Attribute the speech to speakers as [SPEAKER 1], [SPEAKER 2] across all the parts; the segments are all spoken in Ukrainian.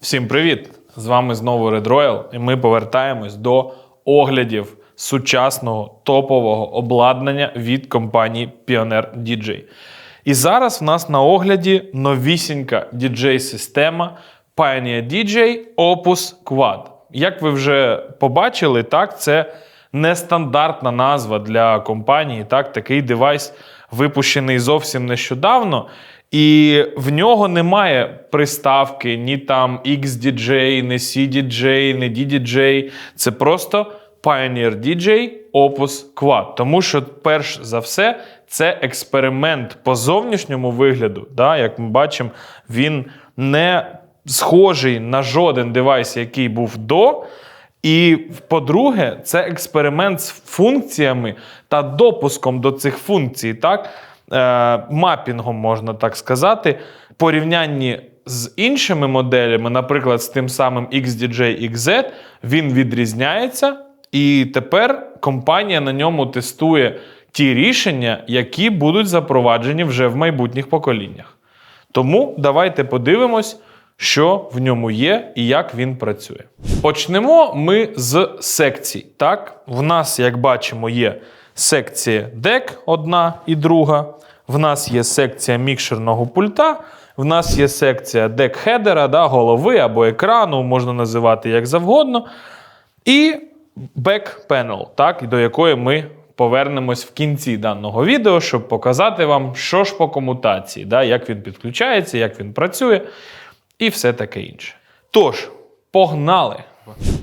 [SPEAKER 1] Всім привіт! З вами знову Red Royal, і ми повертаємось до оглядів сучасного топового обладнання від компанії Pioneer DJ. І зараз в нас на огляді новісінька DJ-система Pioneer DJ Opus Quad. Як ви вже побачили, так, це нестандартна назва для компанії. Так, такий девайс випущений зовсім нещодавно. І в нього немає приставки ні там XDJ, ні CDJ, ні DDJ. Це просто Pioneer DJ Opus Quad. Тому що, перш за все, це експеримент по зовнішньому вигляду. Да? Як ми бачимо, він не схожий на жоден девайс, який був до. І по-друге, це експеримент з функціями та допуском до цих функцій, так? Е, мапінгом, можна так сказати, порівнянні з іншими моделями, наприклад, з тим самим XDJ XZ, він відрізняється. І тепер компанія на ньому тестує ті рішення, які будуть запроваджені вже в майбутніх поколіннях. Тому давайте подивимось, що в ньому є і як він працює. Почнемо ми з секцій. Так, в нас, як бачимо, є секція DEC одна і друга. В нас є секція мікшерного пульта. В нас є секція дек-хедера, да, голови або екрану, можна називати як завгодно. І panel, так, до якої ми повернемось в кінці даного відео, щоб показати вам, що ж по комутації, да, як він підключається, як він працює і все таке інше. Тож, погнали!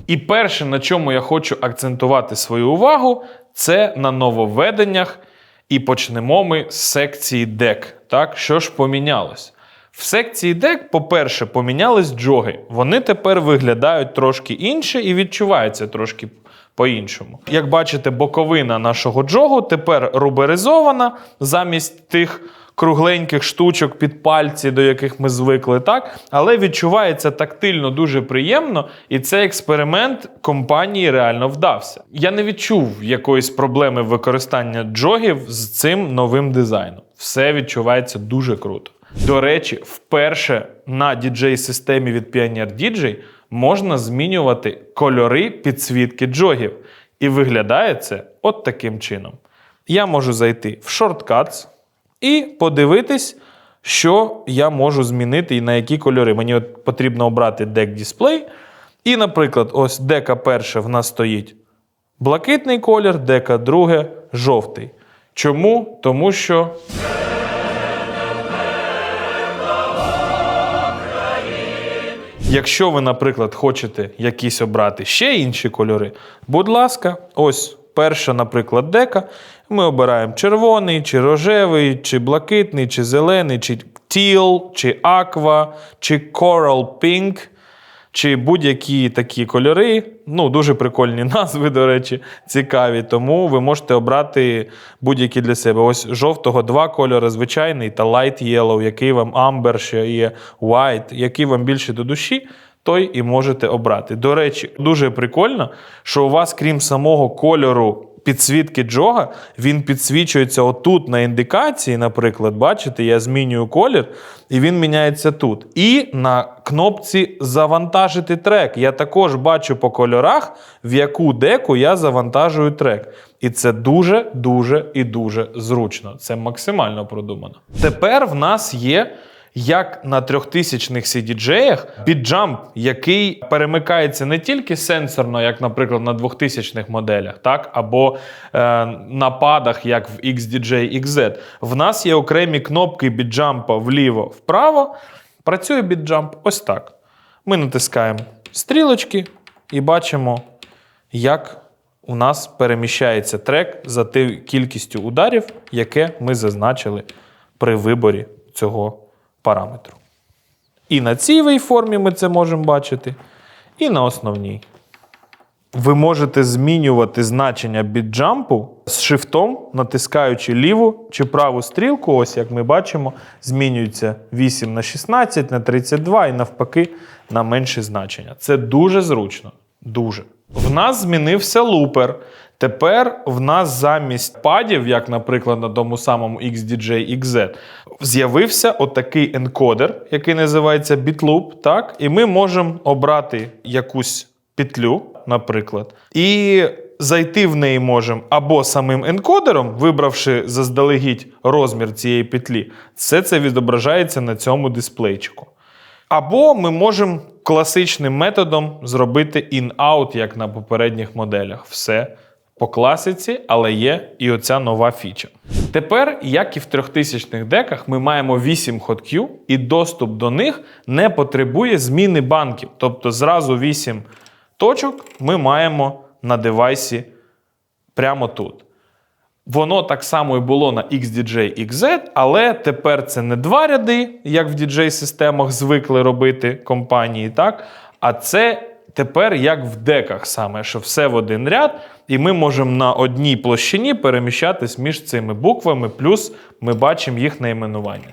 [SPEAKER 1] І перше, на чому я хочу акцентувати свою увагу, це на нововведеннях. І почнемо ми з секції дек. Так, що ж помінялось? В секції дек, по-перше, помінялись джоги. Вони тепер виглядають трошки інше і відчуваються трошки по-іншому. Як бачите, боковина нашого джогу тепер руберизована замість тих кругленьких штучок під пальці, до яких ми звикли, так? Але відчувається тактильно дуже приємно, і цей експеримент компанії реально вдався. Я не відчув якоїсь проблеми використання джогів з цим новим дизайном. Все відчувається дуже круто. До речі, вперше на діджей-системі від Pioneer DJ можна змінювати кольори підсвітки джогів. І виглядає це от таким чином. Я можу зайти в Shortcuts і подивитись, що я можу змінити і на які кольори. Мені от потрібно обрати Deck Display. І, наприклад, ось дека перша в нас стоїть блакитний колір, дека друге жовтий. Чому? Тому що. Якщо ви, наприклад, хочете якісь обрати ще інші кольори, будь ласка, ось перша, наприклад, дека. Ми обираємо червоний, чи рожевий, чи блакитний, чи зелений, чи teal, чи аква, чи coral pink, чи будь-які такі кольори. Ну, дуже прикольні назви, до речі, цікаві. Тому ви можете обрати будь-які для себе. Ось жовтого два кольори, звичайний та light yellow, який вам amber ще є, white, який вам більше до душі. Той і можете обрати. До речі, дуже прикольно, що у вас, крім самого кольору підсвітки джога, він підсвічується отут на індикації, наприклад, бачите, я змінюю колір, і він міняється тут. І на кнопці Завантажити трек. Я також бачу по кольорах, в яку деку я завантажую трек. І це дуже, дуже і дуже зручно. Це максимально продумано. Тепер в нас є як на трьохтисячних CDJ підджамп, який перемикається не тільки сенсорно, як, наприклад, на 2000-х моделях, так, або е, на падах, як в XDJ XZ. В нас є окремі кнопки біджампа вліво-вправо. Працює біджамп ось так. Ми натискаємо стрілочки і бачимо, як у нас переміщається трек за тією кількістю ударів, яке ми зазначили при виборі цього параметру. І на цій вейформі ми це можемо бачити, і на основній. Ви можете змінювати значення біджампу з шифтом, натискаючи ліву чи праву стрілку. Ось як ми бачимо, змінюється 8 на 16 на 32 і навпаки на менше значення. Це дуже зручно. Дуже. В нас змінився лупер. Тепер в нас замість падів, як, наприклад, на тому самому XDJ з'явився отакий енкодер, який називається BitLoop, так? І ми можемо обрати якусь петлю, наприклад, і зайти в неї можемо або самим енкодером, вибравши заздалегідь розмір цієї петлі, все це відображається на цьому дисплейчику. Або ми можемо класичним методом зробити in-out, як на попередніх моделях. Все по класиці, але є і оця нова фіча. Тепер, як і в 3000-х деках, ми маємо 8 ходків, і доступ до них не потребує зміни банків. Тобто зразу 8 точок ми маємо на девайсі прямо тут. Воно так само і було на XDJ XZ, але тепер це не два ряди, як в DJ-системах звикли робити компанії, так? А це тепер як в деках саме, що все в один ряд, і ми можемо на одній площині переміщатись між цими буквами, плюс ми бачимо їх найменування.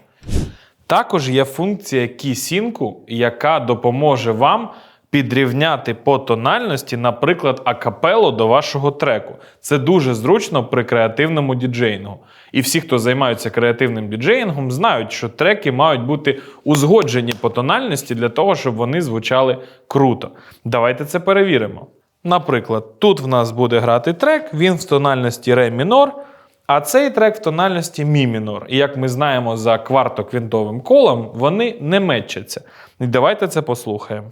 [SPEAKER 1] Також є функція Key-Sync, яка допоможе вам підрівняти по тональності, наприклад, акапело до вашого треку. Це дуже зручно при креативному діджеїнгу. І всі, хто займаються креативним діджеїнгом, знають, що треки мають бути узгоджені по тональності для того, щоб вони звучали круто. Давайте це перевіримо. Наприклад, тут в нас буде грати трек, він в тональності ре мінор. А цей трек в тональності мі мінор. І як ми знаємо за квартоквінтовим колом, вони не мечаться. І давайте це послухаємо.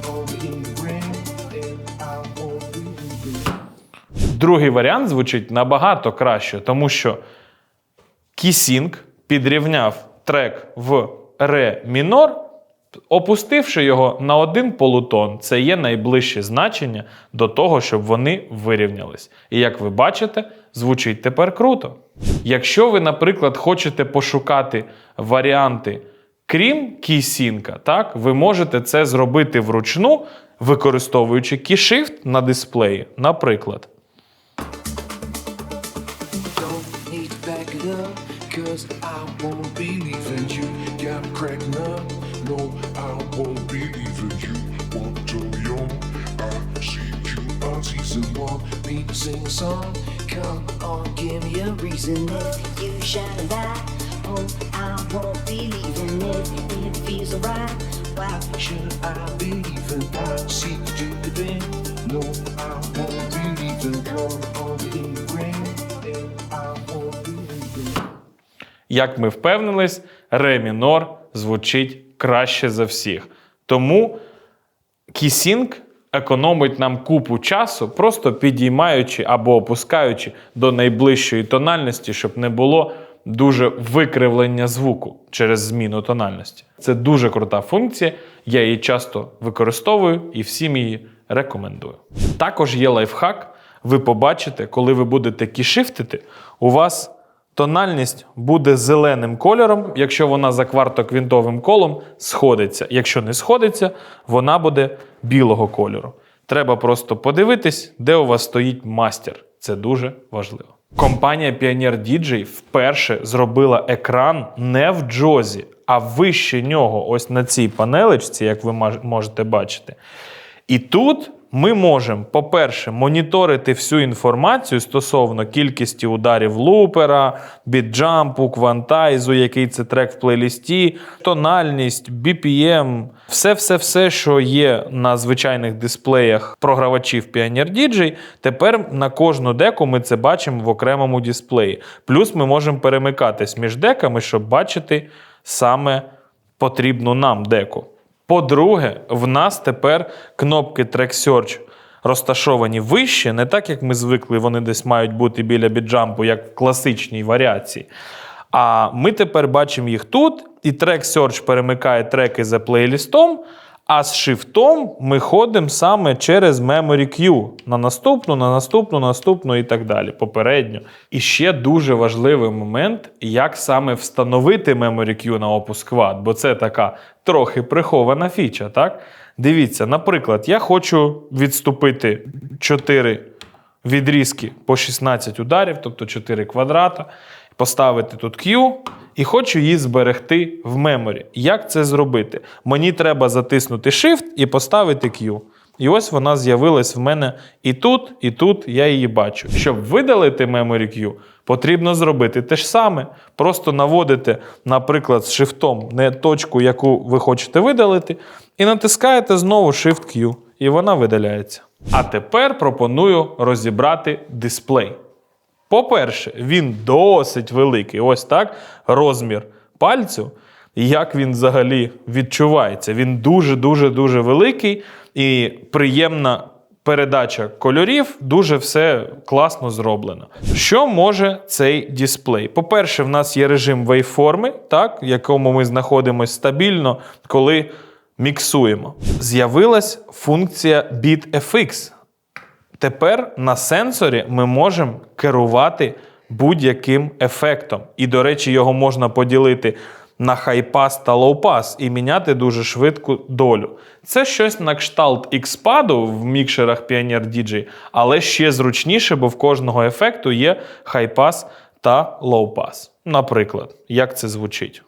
[SPEAKER 1] Другий варіант звучить набагато краще, тому що Кісінг підрівняв трек в ре мінор, опустивши його на один полутон. Це є найближче значення до того, щоб вони вирівнялись. І як ви бачите, звучить тепер круто. Якщо ви, наприклад, хочете пошукати варіанти крім кійсінка, так, ви можете це зробити вручну, використовуючи кішифт на дисплеї, наприклад.
[SPEAKER 2] Up. No, I won't believe in you. Want to be on. I see you on season one. Need to sing a song. Come on, give me a reason.
[SPEAKER 3] If you shine light, oh, I won't believe in it. It feels alright. Why
[SPEAKER 2] Should I believe in I see you bend? No, I won't believe in come on believe in
[SPEAKER 1] Як ми впевнились, ре мінор звучить краще за всіх. Тому кісінг економить нам купу часу, просто підіймаючи або опускаючи до найближчої тональності, щоб не було дуже викривлення звуку через зміну тональності. Це дуже крута функція. Я її часто використовую і всім її рекомендую. Також є лайфхак. Ви побачите, коли ви будете кішифтити, у вас Тональність буде зеленим кольором, якщо вона за квартоквінтовим колом сходиться. Якщо не сходиться, вона буде білого кольору. Треба просто подивитись, де у вас стоїть мастер. Це дуже важливо. Компанія Pioneer DJ вперше зробила екран не в джозі, а вище нього, ось на цій панелечці, як ви можете бачити. І тут ми можемо, по-перше, моніторити всю інформацію стосовно кількості ударів лупера, біджампу, квантайзу, який це трек в плейлісті, тональність, BPM, все-все-все, що є на звичайних дисплеях програвачів Pioneer DJ, тепер на кожну деку ми це бачимо в окремому дисплеї. Плюс ми можемо перемикатись між деками, щоб бачити саме потрібну нам деку. По-друге, в нас тепер кнопки Track Search розташовані вище, не так, як ми звикли, вони десь мають бути біля біджампу, як в класичній варіації. А ми тепер бачимо їх тут, і Track Search перемикає треки за плейлістом, А з шифтом ми ходимо саме через Memory Queue на наступну, на наступну, наступну і так далі. Попередньо. І ще дуже важливий момент, як саме встановити Memory Queue на Opus Quad, бо це така трохи прихована фіча. так? Дивіться, наприклад, я хочу відступити 4 відрізки по 16 ударів, тобто 4 квадрата, поставити тут Q і хочу її зберегти в меморі. Як це зробити? Мені треба затиснути Shift і поставити Q. І ось вона з'явилась в мене і тут, і тут я її бачу. Щоб видалити Memory Q, потрібно зробити те ж саме. Просто наводите, наприклад, з шифтом не точку, яку ви хочете видалити, і натискаєте знову Shift Q, і вона видаляється. А тепер пропоную розібрати дисплей. По-перше, він досить великий. Ось так розмір пальцю. Як він взагалі відчувається? Він дуже-дуже дуже великий і приємна передача кольорів, дуже все класно зроблено. Що може цей дисплей? По-перше, в нас є режим вейформи, так, в якому ми знаходимося стабільно, коли міксуємо. З'явилась функція BitFX. Тепер на сенсорі ми можемо керувати будь-яким ефектом. І, до речі, його можна поділити на хай-пас та лоу-пас і міняти дуже швидку долю. Це щось на кшталт X-паду в мікшерах Pioneer DJ, але ще зручніше, бо в кожного ефекту є хай-пас та лоу-пас. Наприклад, як це звучить.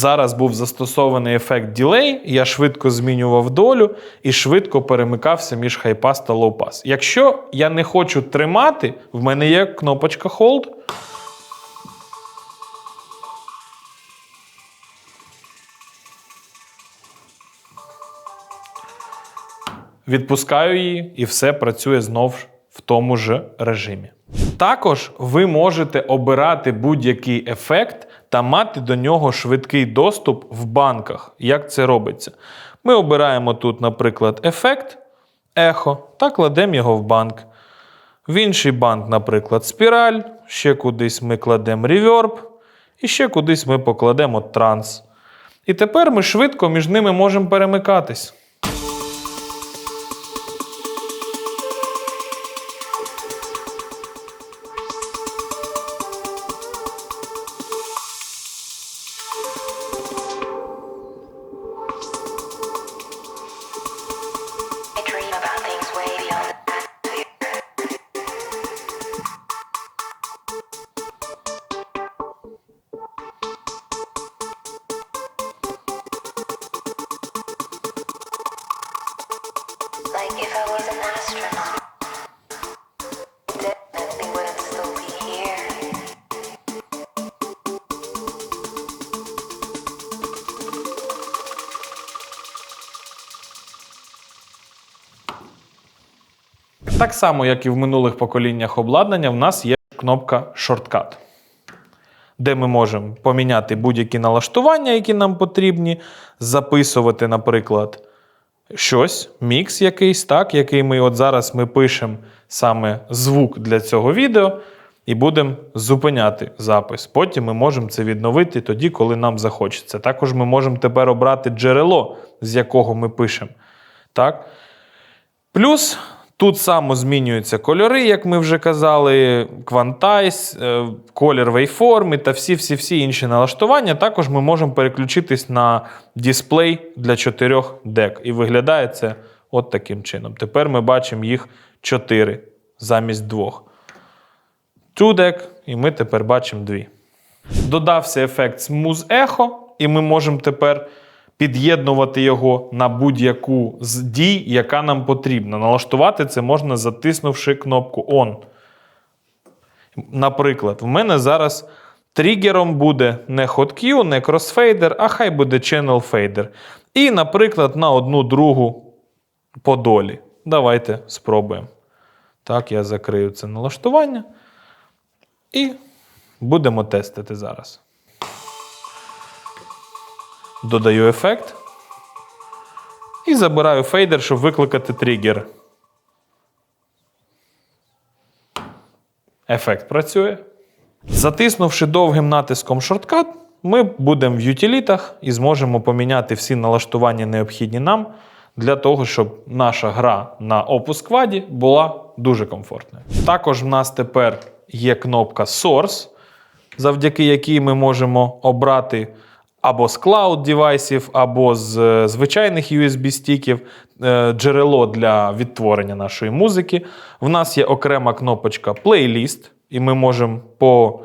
[SPEAKER 1] Зараз був застосований ефект ділей, я швидко змінював долю і швидко перемикався між хайпас та лоупас. Якщо я не хочу тримати, в мене є кнопочка Hold. Відпускаю її, і все працює знов в тому ж режимі. Також ви можете обирати будь-який ефект та мати до нього швидкий доступ в банках. Як це робиться? Ми обираємо тут, наприклад, ефект ехо та кладемо його в банк. В інший банк, наприклад, спіраль, ще кудись ми кладемо реверб, і ще кудись ми покладемо транс. І тепер ми швидко між ними можемо перемикатись. Так само, як і в минулих поколіннях обладнання, в нас є кнопка Shortcut, де ми можемо поміняти будь-які налаштування, які нам потрібні, записувати, наприклад, щось, мікс якийсь, так, який ми от зараз ми пишемо саме звук для цього відео, і будемо зупиняти запис. Потім ми можемо це відновити тоді, коли нам захочеться. Також ми можемо тепер обрати джерело, з якого ми пишемо. Так? Плюс тут само змінюються кольори, як ми вже казали, квантайз, е, колір вейформи та всі-всі-всі інші налаштування. Також ми можемо переключитись на дисплей для чотирьох дек. І виглядає це от таким чином. Тепер ми бачимо їх чотири замість двох. Two deck, і ми тепер бачимо дві. Додався ефект Smooth Echo, і ми можемо тепер під'єднувати його на будь-яку з дій, яка нам потрібна. Налаштувати це можна, затиснувши кнопку On. Наприклад, в мене зараз тригером буде не HotQ, не Crossfader, а хай буде Channel Fader. І, наприклад, на одну другу по долі. Давайте спробуємо. Так, я закрию це налаштування. І будемо тестити зараз. Додаю ефект. І забираю фейдер, щоб викликати тригер. Ефект працює. Затиснувши довгим натиском шорткат, ми будемо в ютілітах і зможемо поміняти всі налаштування, необхідні нам, для того, щоб наша гра на Opus Quad була дуже комфортною. Також в нас тепер є кнопка Source, завдяки якій ми можемо обрати або з клауд девайсів, або з е, звичайних USB-стіків е, джерело для відтворення нашої музики. В нас є окрема кнопочка плейліст, і ми можемо по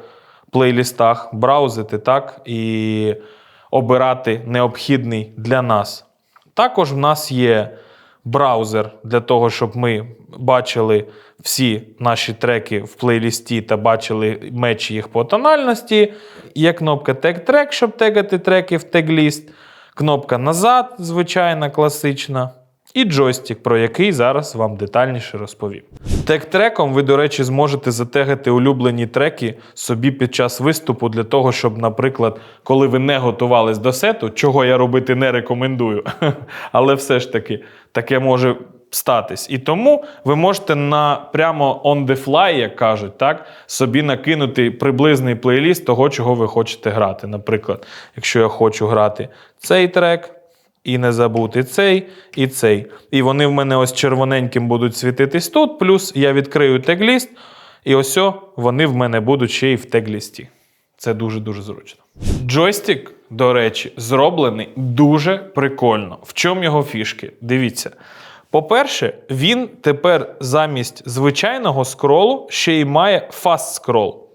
[SPEAKER 1] плейлістах браузити так і обирати необхідний для нас. Також в нас є браузер для того, щоб ми бачили всі наші треки в плейлісті та бачили мечі їх по тональності. Є кнопка Tag Track, щоб тегати треки в тегліст. Кнопка назад, звичайна, класична. І джойстик, про який зараз вам детальніше розповім. Тег-треком ви, до речі, зможете затегати улюблені треки собі під час виступу для того, щоб, наприклад, коли ви не готувались до сету, чого я робити не рекомендую, але все ж таки таке може статись. І тому ви можете на прямо on the fly, як кажуть, так, собі накинути приблизний плейліст того, чого ви хочете грати. Наприклад, якщо я хочу грати цей трек. І не забути цей і цей. І вони в мене ось червоненьким будуть світитись тут. Плюс я відкрию тегліст, і ось вони в мене будуть ще й в теглісті. Це дуже-дуже зручно. Джойстик, до речі, зроблений дуже прикольно. В чому його фішки? Дивіться. По-перше, він тепер замість звичайного скролу ще й має фаст скрол.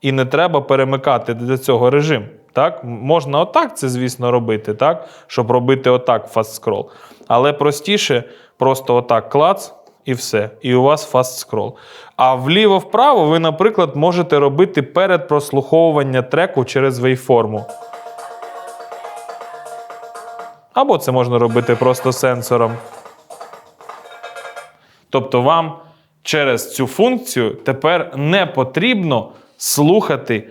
[SPEAKER 1] І не треба перемикати для цього режим. Так? Можна отак це, звісно, робити, так? щоб робити отак фаст скрол. Але простіше просто отак клац і все. І у вас фаст скрол. А вліво-вправо ви, наприклад, можете робити перед прослуховування треку через вейформу. Або це можна робити просто сенсором. Тобто вам через цю функцію тепер не потрібно слухати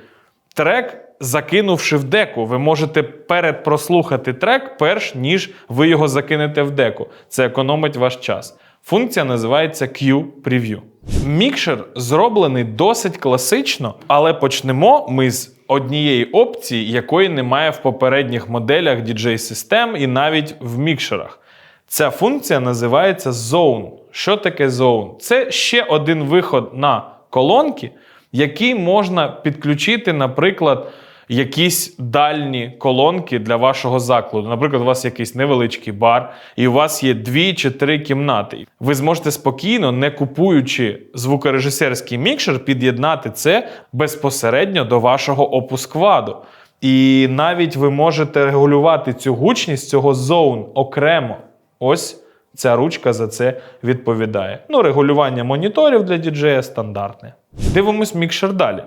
[SPEAKER 1] трек, закинувши в деку. Ви можете передпрослухати трек, перш ніж ви його закинете в деку. Це економить ваш час. Функція називається Q-Preview. Мікшер зроблений досить класично, але почнемо ми з однієї опції, якої немає в попередніх моделях DJ-систем і навіть в мікшерах. Ця функція називається Zone. Що таке Zone? Це ще один виход на колонки, який можна підключити, наприклад, якісь дальні колонки для вашого закладу. Наприклад, у вас якийсь невеличкий бар, і у вас є дві чи три кімнати. Ви зможете спокійно, не купуючи звукорежисерський мікшер, під'єднати це безпосередньо до вашого опускваду. І навіть ви можете регулювати цю гучність цього зоун окремо. Ось ця ручка за це відповідає. Ну, регулювання моніторів для діджея стандартне. Дивимось мікшер далі.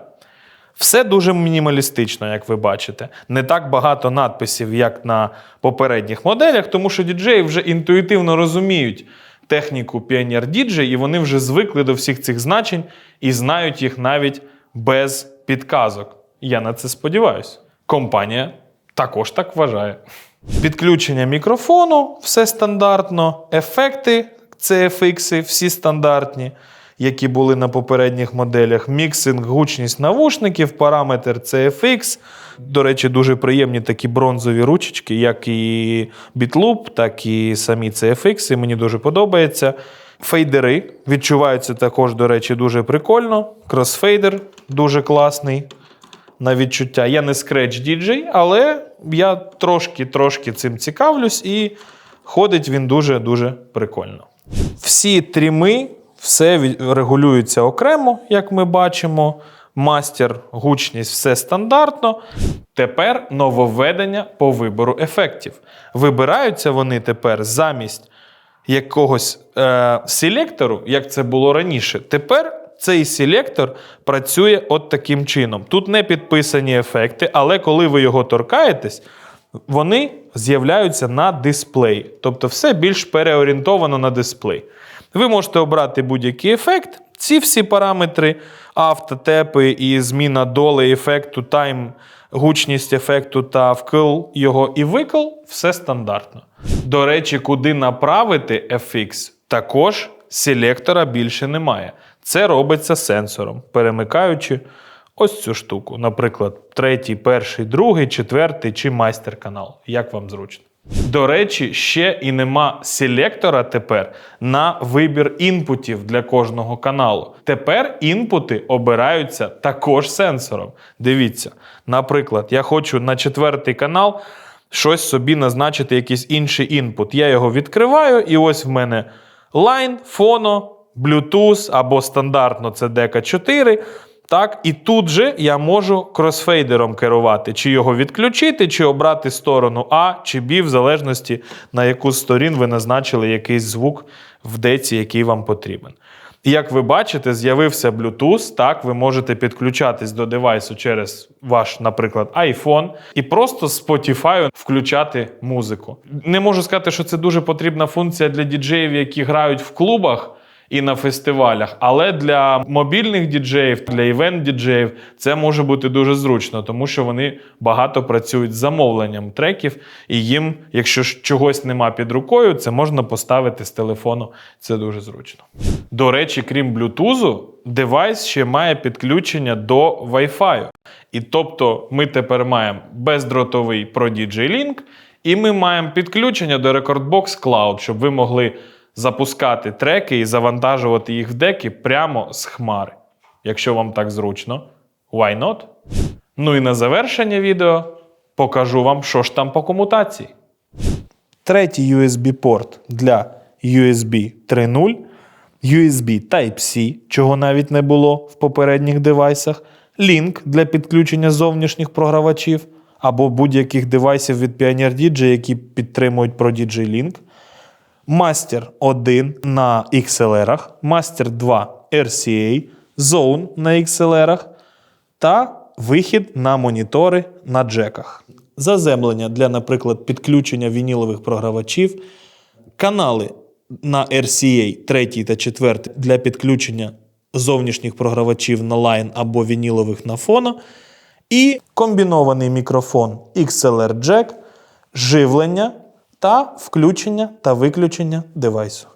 [SPEAKER 1] Все дуже мінімалістично, як ви бачите. Не так багато надписів, як на попередніх моделях, тому що діджеї вже інтуїтивно розуміють техніку Pioneer DJ, і вони вже звикли до всіх цих значень і знають їх навіть без підказок. Я на це сподіваюся. Компанія також так вважає. Підключення мікрофону все стандартно, ефекти CFX всі стандартні, які були на попередніх моделях. Міксинг, гучність навушників, параметр CFX. До речі, дуже приємні такі бронзові ручечки, як і Bitloop, так і самі CFX. І мені дуже подобається. Фейдери відчуваються також, до речі, дуже прикольно. Кросфейдер дуже класний на відчуття. Я не Scratch DJ, але я трошки-трошки цим цікавлюсь, і ходить він дуже-дуже прикольно. Всі тріми, все регулюється окремо, як ми бачимо. Мастер, гучність, все стандартно. Тепер нововведення по вибору ефектів. Вибираються вони тепер замість якогось е, селектору, як це було раніше. Тепер цей селектор працює от таким чином. Тут не підписані ефекти, але коли ви його торкаєтесь, вони з'являються на дисплеї. Тобто все більш переорієнтовано на дисплей. Ви можете обрати будь-який ефект. Ці всі параметри автотепи і зміна доли ефекту, тайм, гучність ефекту та вкл його і викл все стандартно. До речі, куди направити FX, також селектора більше немає. Це робиться сенсором, перемикаючи ось цю штуку. Наприклад, третій, перший, другий, четвертий чи майстер канал. Як вам зручно. До речі, ще і нема селектора тепер на вибір інпутів для кожного каналу. Тепер інпути обираються також сенсором. Дивіться, наприклад, я хочу на четвертий канал щось собі назначити, якийсь інший інпут. Я його відкриваю, і ось в мене лайн, фоно, Bluetooth або стандартно це дека 4. Так, і тут же я можу кросфейдером керувати, чи його відключити, чи обрати сторону А чи Б, в залежності на яку з сторін ви назначили якийсь звук в деці, який вам потрібен. І як ви бачите, з'явився Bluetooth. Так, ви можете підключатись до девайсу через ваш, наприклад, iPhone і просто з Spotify включати музику. Не можу сказати, що це дуже потрібна функція для діджеїв, які грають в клубах і на фестивалях, але для мобільних діджеїв, для івент-діджеїв це може бути дуже зручно, тому що вони багато працюють з замовленням треків, і їм, якщо чогось нема під рукою, це можна поставити з телефону. Це дуже зручно. До речі, крім Bluetooth, девайс ще має підключення до Wi-Fi. І тобто ми тепер маємо бездротовий Pro DJ Link, і ми маємо підключення до Recordbox Cloud, щоб ви могли запускати треки і завантажувати їх в деки прямо з хмари. Якщо вам так зручно, why not? Ну і на завершення відео покажу вам, що ж там по комутації. Третій USB-порт для USB 3.0, USB Type-C, чого навіть не було в попередніх девайсах, лінк для підключення зовнішніх програвачів або будь-яких девайсів від Pioneer DJ, які підтримують Pro DJ Link, Master 1 на XLR, Master 2 RCA, Zone на XLR та вихід на монітори на джеках. Заземлення для, наприклад, підключення вінілових програвачів, канали на RCA 3 та 4 для підключення зовнішніх програвачів на лайн або вінілових на фоно, і комбінований мікрофон XLR Jack, живлення та включення та виключення девайсу.